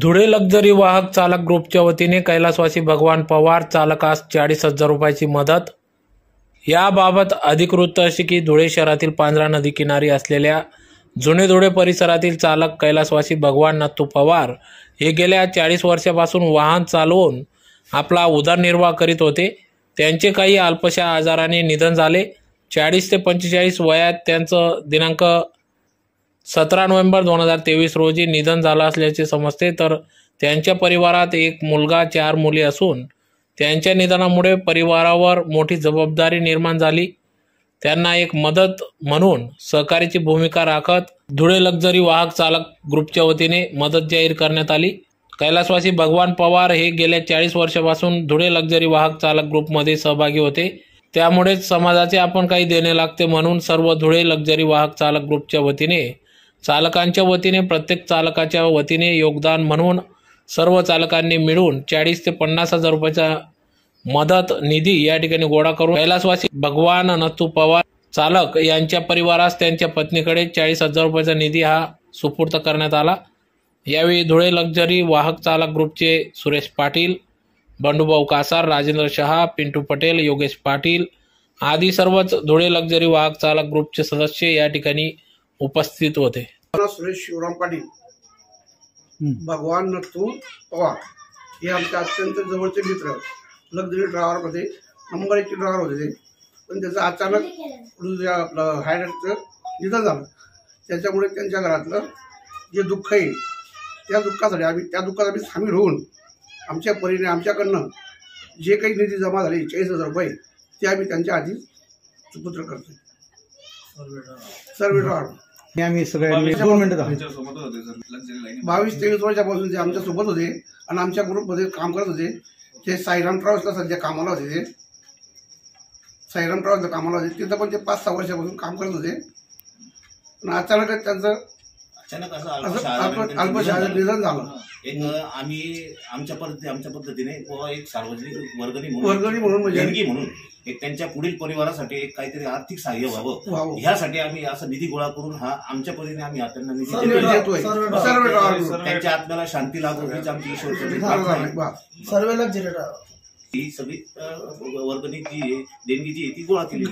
Dhule luxury वाहक चालक ग्रुपच्या वतीने कैलासवासी भगवान पवार चालकास चाळीस हजार रुपयाची मदत. याबाबत अधिकृत अशी की धुळे शहरातील पांजरा नदी किनारी असलेल्या जुने धुळे परिसरातील चालक कैलासवासी भगवान नत्तू पवार हे गेल्या चाळीस वर्षापासून वाहन चालवून आपला उदरनिर्वाह करीत होते. त्यांचे काही अल्पशा आजाराने निधन झाले. चाळीस ते पंचेचाळीस वयात त्यांचं दिनांक सतरा नोव्हेंबर दोन हजार तेवीस रोजी निधन झालं असल्याचे समजते तर त्यांच्या परिवारात एक मुलगा चार मुली असून त्यांच्या निधनामुळे परिवारावर मोठी जबाबदारी निर्माण झाली. त्यांना एक मदत म्हणून सहकार्याची भूमिका राखत धुळे लक्झरी वाहक चालक ग्रुपच्या वतीने मदत जाहीर करण्यात आली. कैलासवासी भगवान पवार हे गेल्या चाळीस वर्षापासून धुळे लक्झरी वाहक चालक ग्रुपमध्ये सहभागी होते. त्यामुळेच समाजाचे आपण काही देणे लागते म्हणून सर्व धुळे लक्झरी वाहक चालक ग्रुपच्या वतीने चालकांच्या वतीने प्रत्येक चालकाच्या वतीने योगदान म्हणून सर्व चालकांनी मिळून चाळीस ते पन्नास हजार रुपयाचा मदत निधी या ठिकाणी गोळा करून कैलासवासी भगवान नथू पवार चालक यांच्या परिवारास त्यांच्या पत्नीकडे चाळीस हजार रुपयाचा निधी हा सुपूर्त करण्यात आला. यावेळी धुळे लक्झरी वाहक चालक ग्रुपचे सुरेश पाटील बंडूभाऊ कासार राजेंद्र शहा पिंटू पटेल योगेश पाटील आदी सर्वच धुळे लक्झरी वाहक चालक ग्रुपचे सदस्य या ठिकाणी उपस्थित होते. सुरेश शिवराम पाटील भगवान नथू पवार हे आमचे अत्यंत जवळचे मित्र. लक्झरी ड्रायव्हरमध्ये नंबर एकचे ड्रायव्हर होते ते. पण त्याचं अचानक आपलं हायड्रेटचं निधन झालं. त्याच्यामुळे त्यांच्या घरातलं जे दुःख आहे त्या दुःखासाठी आम्ही त्या दुःखात आम्ही सामील होऊन आमच्या परीने आमच्याकडनं जे काही निधी जमा झाले चाळीस हजार रुपये ते आम्ही त्यांच्या आधी सुपुत्र करतो सर्व ड्रायव्हर हे आम्ही सगळ्यांनी दोन मिनिटं थांबा. त्यांच्यासोबत होते सर. लक्झरी लाईन बावीस तेवीस वर्षापासून ते आमच्यासोबत होते आणि आमच्या ग्रुपमध्ये काम करत होते. ते साईराम ट्रॅव्हल्सला सध्या कामाला होते ते. साईराम ट्रॅव्हल्सला कामाला होते. तिथं पण ते पाच सहा वर्षापासून काम करत होते. पण अचानकच त्यांचं अचानक असं असं अल्पशा अल्प आजाराने अल्पशा त्यांचं निधन झालं. एक आम्ही आमच्या पद्धती आमच्या पद्धतीने एक सार्वजनिक वर्गणी म्हणून वर्गणी म्हणून म्हणजे? देणगी म्हणून एक त्यांच्या पुढील परिवारासाठी एक काहीतरी आर्थिक सहाय्य व्हावं. ह्यासाठी आम्ही असं निधी गोळा करून हा आमच्या पद्धतीने आम्ही त्यांना निधी त्यांच्या आत्म्याला शांती लाभो हीच आमची ड्रायव्हर ही सगळी वर्गणी जी आहे देणगी जी आहे ती गोळा केली.